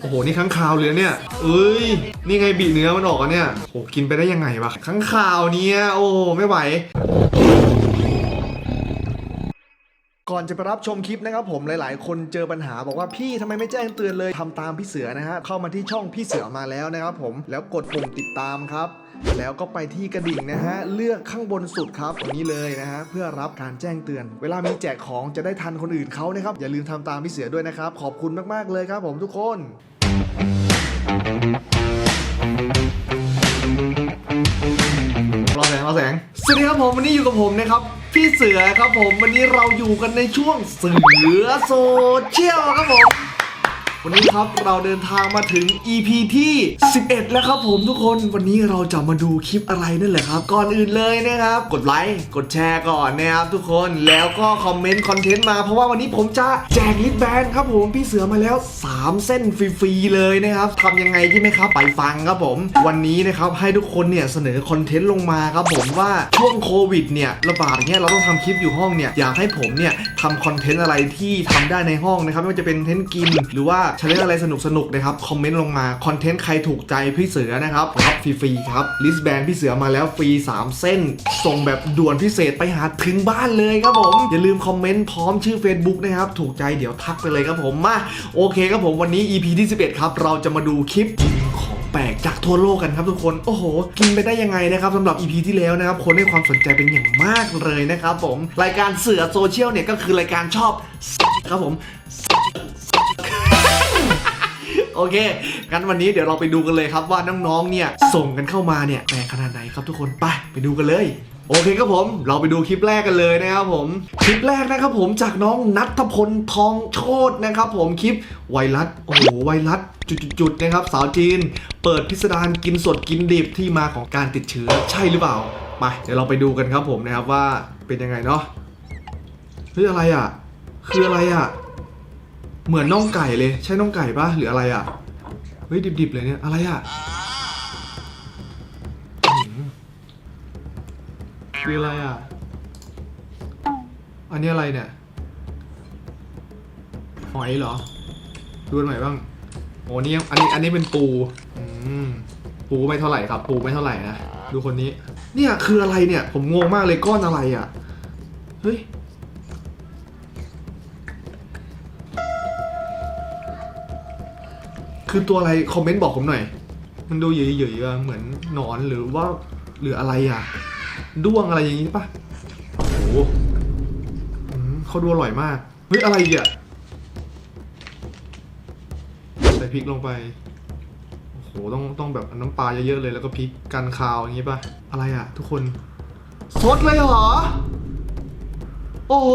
โอ้โห นี่ข้างคาวเลยเนี่ย เอ้ย นี่ไงบีเนื้อมันออกอะเนี่ยโอ้กินไปได้ยังไงวะข้างคาวเนี่ย โอ้ไม่ไหว ก่อนจะไปรับชมคลิปนะครับผมหลาย ๆ คนเจอปัญหาบอกว่าพี่ทำไมไม่แจ้งเตือนเลยทำตามพี่เสือนะฮะเข้ามาที่ช่องพี่เสือมาแล้วนะครับผมแล้วกดปุ่มติดตามครับ แล้วก็ไปที่กระดิ่งนะฮะ เลือกข้างบนสุดครับตรงนี้เลยนะฮะ เพื่อรับการแจ้งเตือน เวลามีแจกของจะได้ทันคนอื่นเขานะครับ อย่าลืมทำตามพี่เสือด้วยนะครับ ขอบคุณมาก ๆ เลยครับผมทุกคนรอแสงรอแสง สวัสดีครับผมวันนี้อยู่กับผมนะครับพี่เสือครับผมวันนี้เราอยู่กันในช่วงเสือโซเชียลครับผม วันนี้ครับเราเดินทางมาถึง EP ที่ 11 แล้วครับผมทุกคนวันนี้เราจะมาดูคลิปอะไรนั่นแหละครับ ก่อนอื่นเลยนะครับ กดไลค์กดแชร์ก่อนนะครับทุกคนแล้วก็คอมเมนต์คอนเทนต์มาเพราะว่าวันนี้ผมจะแจกลิสต์แบนครับผมพี่เสือมาแล้ว 3 เส้นฟรีๆเลยนะครับทำยังไงใช่ไหมครับไปฟังครับผม วันนี้นะครับให้ทุกคนเนี่ยเสนอคอนเทนต์ลงมาครับผมว่าช่วงโควิดเนี่ยระบาดเนี่ยเราต้องทำคลิปอยู่ห้องเนี่ยอยากให้ผมเนี่ยทำคอนเทนต์อะไรที่ทำได้ในห้องนะครับไม่ว่าจะเป็นคอนเทนต์กินหรือว่าชาเลอะไรสนุกๆนะครับ คอมเมนต์ลงมาคอนเทนต์ใครถูกใจพี่เสือนะครับรับฟรีๆครับลิสแบนพี่เสือมาแล้วฟรี 3 เส้น ส่งแบบด่วนพิเศษไปหาถึงบ้านเลยครับผม อย่าลืมคอมเมนต์พร้อมชื่อ Facebook นะครับ ถูกใจเดี๋ยวทักไปเลยครับผมมาโอเคครับผมวันนี้ EP ที่ 11 ครับ เราจะมาดูคลิปกินของแปลกจากทั่วโลกกันครับทุกคน โอ้โห กินไปได้ยังไงนะครับสำหรับ EP ที่แล้วนะครับ คนให้ความสนใจเป็นอย่างมากเลยนะครับผม รายการเสือโซเชียลเนี่ยก็คือรายการชอบครับผม โอเคงั้นวันนี้เดี๋ยวเราไปดูกันเลยครับว่าน้องๆเนี่ยส่งกันเข้ามาเนี่ยแปลขนาดไหนครับทุกคนไปไปดูกันเลยโอเคครับผม เราไปดูคลิปแรกกันเลยนะครับผม คลิปแรกนะครับผมจากน้องนัทพลทองโชตนะครับผมคลิปไวรัสโอ้โหไวรัสจุดๆๆนะครับ สาวจีน เปิดพิสดารกินสดกินดิบที่มาของการติดเชื้อใช่หรือเปล่าไปเดี๋ยวเราไปดูกันครับผมนะครับว่าเป็นยังไงเนาะเฮ้ยอะไรอะ คืออะไรอะ เหมือนน่องไก่เลย ใช่น่องไก่ปะหรืออะไรอะ เฮ้ย ดิบๆ เลยเนี่ย อะไรอะอื้อหือคืออะไรอะ อันนี้อะไรเนี่ย หอยเหรอ ดูอันไหนบ้าง โอ้นี่ยังอันนี้ อันนี้เป็นปู อืม ปูไม่เท่าไหร่ครับ ปูไม่เท่าไหร่นะ ดูคนนี้ เนี่ยคืออะไรเนี่ย ผมงงมากเลยก้อนอะไรอะ เฮ้ย คือตัวอะไรคอมเมนต์บอกผมหน่อย มันดูเหยื่อยๆอะเหมือนหนอนหรือว่าหรืออะไรอะ ด้วงอะไรอย่างงี้ปะโอ้โหอืมเขาดูอร่อยมาก เฮ้ย อะไรอะ ใส่พริกลงไป โอ้โห ต้องต้องแบบน้ำปลาเยอะๆเลยแล้วก็พริกกันคาวอย่างงี้ปะอะไรอะ ทุกคนสดเลยเหรอ โอ้โห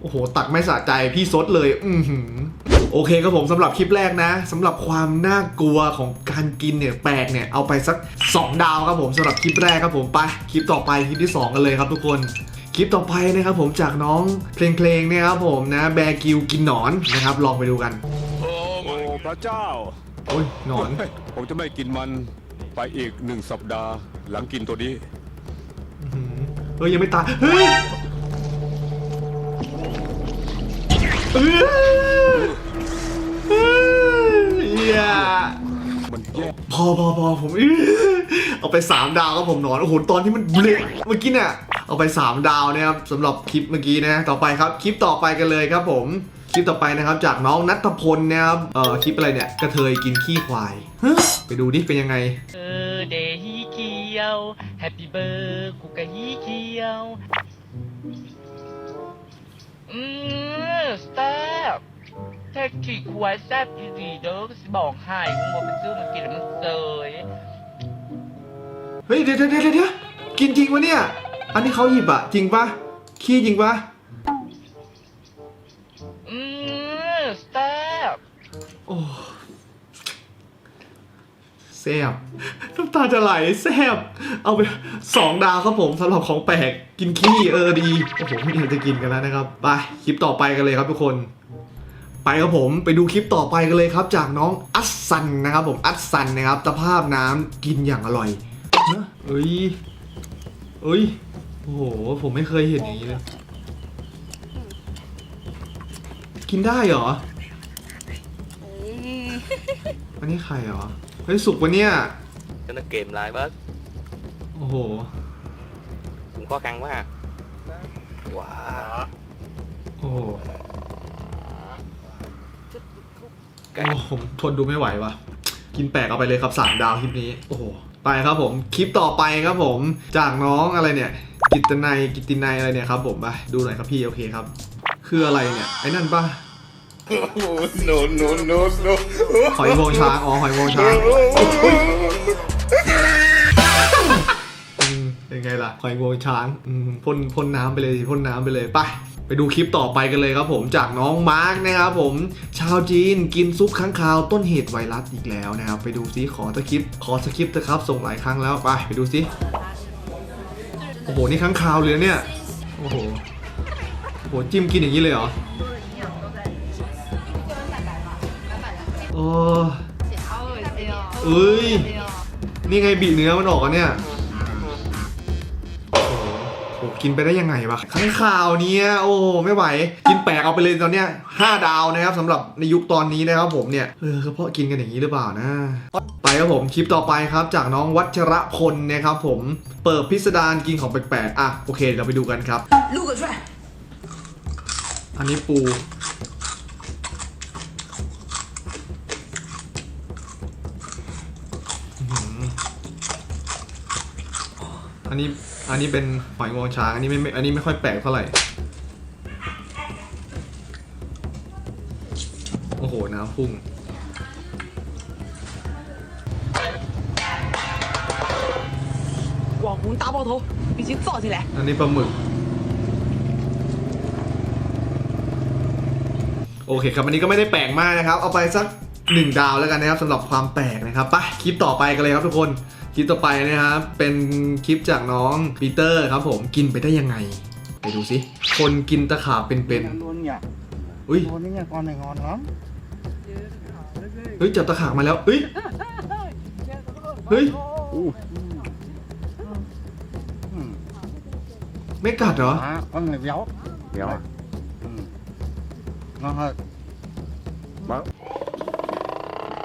โอ้โห ตักไม่สะใจพี่ซดเลย อือหือ โอเคครับผมสำหรับคลิปแรกนะสำหรับความน่ากลัวของการกินเนี่ยแปลกเนี่ยเอาไปสัก 2 ดาวครับผมสำหรับคลิปแรกครับผมไปคลิปต่อไปคลิปที่ 2 กันเลยครับทุกคนคลิปต่อไปนะครับผมจากน้องเพลงเพลงๆเนี่ยครับผมนะแบกิวกินหนอนนะครับลองไปดูกัน โอ้พระเจ้า โอ้ยหนอน ผมจะไม่กินมันไปอีกหนึ่งสัปดาห์หลังกินตัวนี้อื้อหือเฮ้ยยังไม่ตายเฮ้ย เอ้ยเอ้ยเหี้ยมันแย่พอพอพอผมอื้อเอาไป 3 ดาวครับผมหนอนโอ้โหตอนที่มันเบลกเมื่อกี้เนี่ยเอาไป 3 ดาวนะครับสำหรับคลิปเมื่อกี้นะต่อไปครับคลิปต่อไปกันเลยครับผม คลิปต่อไปนะครับจากน้องนัทพลนะครับเอ่อคลิปอะไรเนี่ยกระเทยกินขี้ควายฮะไปดูดิเป็นยังไง เออเดฮีเคียวแฮปปี้เบอร์กูกะฮีเคียวอืม แท็กขี้ควายแซ่บอีดีเด้อก็สิบอกให้มึงบอกไปซื้อมากินแล้วมันเซยเฮ้ยเดี๋ยวเดี๋ยวเดี๋ยวเดี๋ยวกินจริงวะเนี่ย อันนี้เขาหยิบอะจริงปะขี้จริงปะอืมสแซ่บโอ้แซบน้ำตาจะไหลแซบเอาไปสองดาวครับผมสำหรับของแปลกกินขี้เออดีโอ้โหไม่อยากจะกินกันแล้วนะครับไปคลิปต่อไปกันเลยครับทุกคน ไปครับผมไปดูคลิปต่อไปกันเลยครับ จากน้องอัสซันนะครับผมอัสซันนะครับสภาพน้ำกินอย่างอร่อยเฮ้ยเอ้ยเอ้ยโอ้โหผมไม่เคยเห็นอย่างนี้เลย กินได้เหรออันนี้ใครเหรอเฮ้ยสุกปะเนี่ย cho nó kìm lại bớt โอ้โห cũng khó khăn quá ha wow โอ้ โหโอ้ผมทนดูไม่ไหวว่ะกินแปลกเอาไปเลยครับสามดาวคลิปนี้ โอ้โห ไปครับผม คลิปต่อไปครับผม จากน้องอะไรเนี่ย กิตนัยกิตตินัยอะไรเนี่ยครับผมไปดูหน่อยครับพี่โอเคครับ คืออะไรเนี่ย ไอ้นั่นปะ no no no no หอยโมงช้าง อ๋อหอยโมงช้างอืมเป็นไงล่ะหอยโมงช้างอืมพ่นพ่นน้ำไปเลยสิพ่นน้ำไปเลยไปไป ไปดูคลิปต่อไปกันเลยครับผมจากน้องมาร์กนะครับผมชาวจีนกินซุปข้างคาวต้นเหตุไวรัสอีกแล้วนะครับ ไปดูซิขอสคริปขอสคริปนะครับ ส่งหลายครั้งแล้วไปไปดูซิโอ้โหนี่ข้างคาวเลยเนี่ยโอ้โหโอ้โหจิ้มกินอย่างนี้เลยเหรอโอ้เอ้ยนี่ไงบีเนื้อมันออกอะเนี่ย อ้กินไปได้ยังไงวะข้างข่าวนี้โอ้ไม่ไหว กินแปลกเอาไปเลยตอนเนี้ยห้าดาวนะครับสำหรับในยุคตอนนี้นะครับผมเนี่ยเออเพาะกินกันอย่างนี้หรือเปล่านะ ไปครับผมคลิปต่อไปครับ จากน้องวัชระพลนะครับผมเปิดพิสดารกินของแปลกๆอะโอเคเราไปดูกันครับลูกกระช่วยอันนี้ปูอันนี้ อันนี้เป็นหอยงวงช้าง อันนี้ไม่ไม่อันนี้ไม่ค่อยแปลกเท่าไหร่ โอ้โห น้ำพุ่ง 网红大爆头已经造起来。 อันนี้ปลาหมึก โอเคครับ อันนี้ก็ไม่ได้แปลกมากนะครับ เอาไปสักหนึ่งดาวแล้วกันนะครับสำหรับความแปลกนะครับไปคลิปต่อไปกันเลยครับทุกคน คลิปต่อไปนะครับ เป็นคลิปจากน้องปีเตอร์ครับผมกินไปได้ยังไง ไปดูสิคนกินตะขาบเป็น luôn nhỉ ๆอุ้ย luôn đấy nha con này ngon lắm เฮ้ยจับตะขาบมาแล้วเฮ้ย เฮ้ย ừ. ไม่กัดเหรอ à, con này béo béo à? ừ. ngon hơn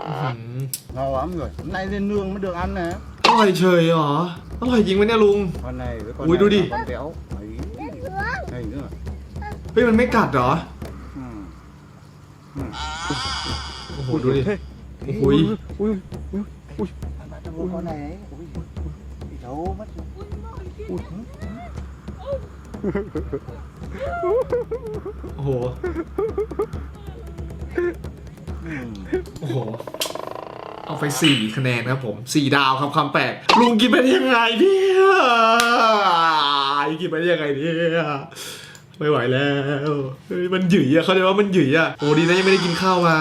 อื้อหือ ngon lắm rồi hôm nay lên nương mới được ăn nè อ ร่อยเฉยเหรอ อร่อยจริงไหมเนี่ยลุง con này với con Ui, này đu đi. là con béo Đấy. đây nữa เฮ้ยมันไม่กัดเหรอ ừ. โอ้โหดูดิ โอ้โหย Ui, con này ấy Ui, bị thấu mất rồi. Ui. โอ้โห Ừ. โอ้โห เอาไปสี่คะแนนครับผมสี่ดาวครับคำแปลก ลุงกินไปได้ยังไงเนี่ยกินไปได้ยังไงเนี่ยไม่ไหวแล้วเฮ้ยมันหยิ่อะเขาเรียกว่ามันหยิ่อะโอ้ดีนะยังไม่ได้กินข้าวมา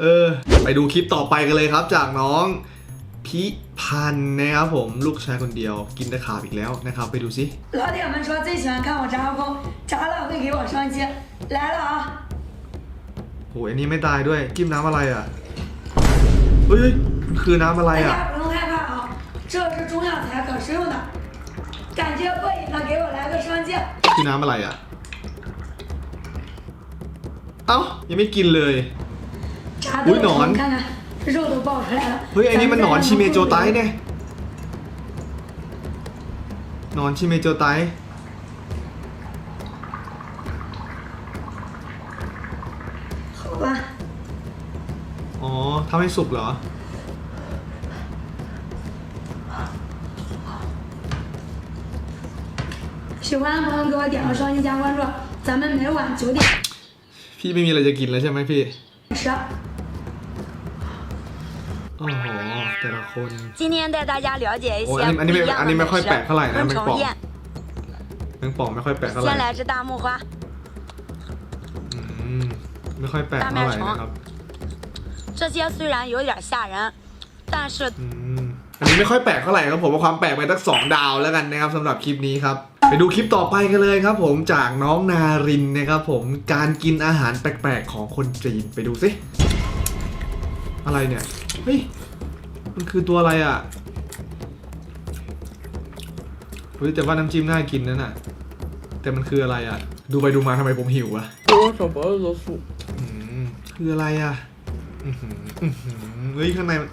เออ ไปดูคลิปต่อไปกันเลยครับ จากน้องพิพันธ์นะครับผมลูกชายคนเดียวกินตะขาบอีกแล้วนะครับ ไปดูซิ 老铁们说最喜欢看我炸后空，炸了会给我上一期，来了啊！ โหอันนี้ไม่ตายด้วยจิ้มน้ำอะไรอ่ะ เฮ้ยมันคือน้ำอะไร 大 อ่ะ 家不用害怕啊，这是中药材，可实用的。感觉过瘾的给我来个双击。 คือน้ำอะไรอ่ะ เอ้า ยังไม่กินเลย 炸喂豆腐，暖你看看肉都爆出来了。 เฮ้ย อันนี้มันหนอนชิเมโจไต 呢？ เนี่ยหนอนชิเมโจไต อ๋อทำให้สุกเหรอ 喜欢的朋友给我点个双击加关注，咱们每晚九点 พี่ไม่มีอะไรจะกินแล้วใช่ไหมพี่ 十。 โอ้โห แต่ละคน 今天带大家了解一哦些安妮不一样安妮没的美食快摆开来呢昆没饱虫宴。 แมงป่องไม่ค่อยแปลกเท่าไหร่ 先来只大木花， อืมไม่ค่อยแปลกเท่าไหร่นะครับ 这些虽然有点吓人，但是 อืมอันนี้ไม่ค่อยแปลกเท่าไหร่ครับผมว่าความแปลกไปตั้งสองดาวแล้วกันนะครับสำหรับคลิปนี้ครับ ไปดูคลิปต่อไปกันเลยครับผมจากน้องนารินนะครับผมการกินอาหารแปลกๆของคนจีนไปดูสิอะไรเนี่ยเฮ้ยมันคือตัวอะไรอ่ะเฮ้ยแต่ว่าน้ำจิ้มน่ากินนั่นน่ะ แต่มันคืออะไรอ่ะ ดูไปดูมาทำไมผมหิวอ่ะ 给我小白的素， อืมคืออะไรอ่ะ อื้อหืออื้อหือเฮ้ยข้างในมัน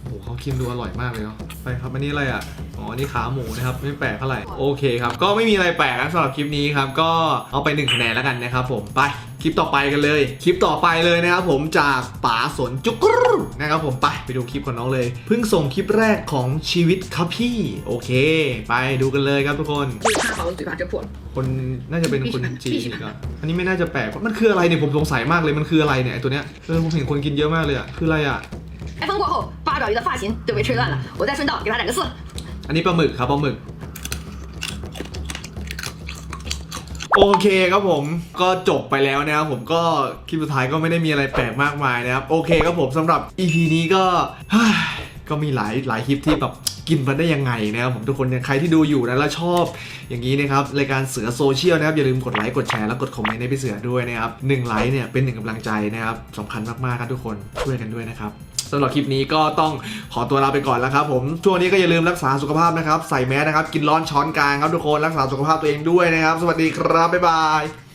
โอ้โหเขาคิมดูอร่อยมากเลยเนาะไปครับอันนี้อะไรอะ อ๋ออันนี้ขาหมูนะครับไม่แปลกเท่าไหร่โอเคครับ ก็ไม่มีอะไรแปลกนะสำหรับคลิปนี้ครับ ก็เอาไปหนึ่งคะแนนแล้วกันนะครับผมไปคลิปต่อไปกันเลย คลิปต่อไปเลยนะครับผมจากป๋าสนจุกรูนะครับผมไปไปดูคลิปของน้องเลย เพิ่งส่งคลิปแรกของชีวิตครับพี่ โอเค ไปดูกันเลยครับทุกคน 就是看把我嘴巴遮破了。 คนน่าจะเป็นคนจีนอีกอ่ะอันนี้ไม่น่าจะแปลกมันคืออะไรเนี่ยผมสงสัยมากเลยมันคืออะไรเนี่ยไอ้ตัวเนี้ยเออผมเห็นคนกินเยอะมากเลยอ่ะคืออะไรอ่ะ 开封过后，八爪鱼的发型就被吹乱了，我再顺道给他来个四。 อันนี้ปลาหมึกครับปลาหมึก โอเคครับผมก็จบไปแล้วนะครับผมก็คลิปสุดท้ายก็ไม่ได้มีอะไรแปลกมากมายนะครับ โอเคครับผมสำหรับ EP นี้ก็ ก็มีหลายหลายคลิปที่แบบกินมาได้ยังไงนะครับผมทุกคนใครที่ดูอยู่นะแล้วชอบอย่างนี้นะครับรายการเสือโซเชียลนะครับอย่าลืมกดไลค์กดแชร์แล้วกดคอมเมนต์ให้พี่เสือด้วยนะครับหนึ่งไลค์เนี่ยเป็นหนึ่งกำลังใจนะครับสำคัญมากๆครับทุกคนช่วยกันด้วยนะครับ สำหรับคลิปนี้ก็ต้องขอตัวลาไปก่อนแล้วครับผมช่วงนี้ก็อย่าลืมรักษาสุขภาพนะครับ ใส่แมสนะครับ กินร้อนช้อนกลางครับทุกคนรักษาสุขภาพตัวเองด้วยนะครับ สวัสดีครับบ๊ายบาย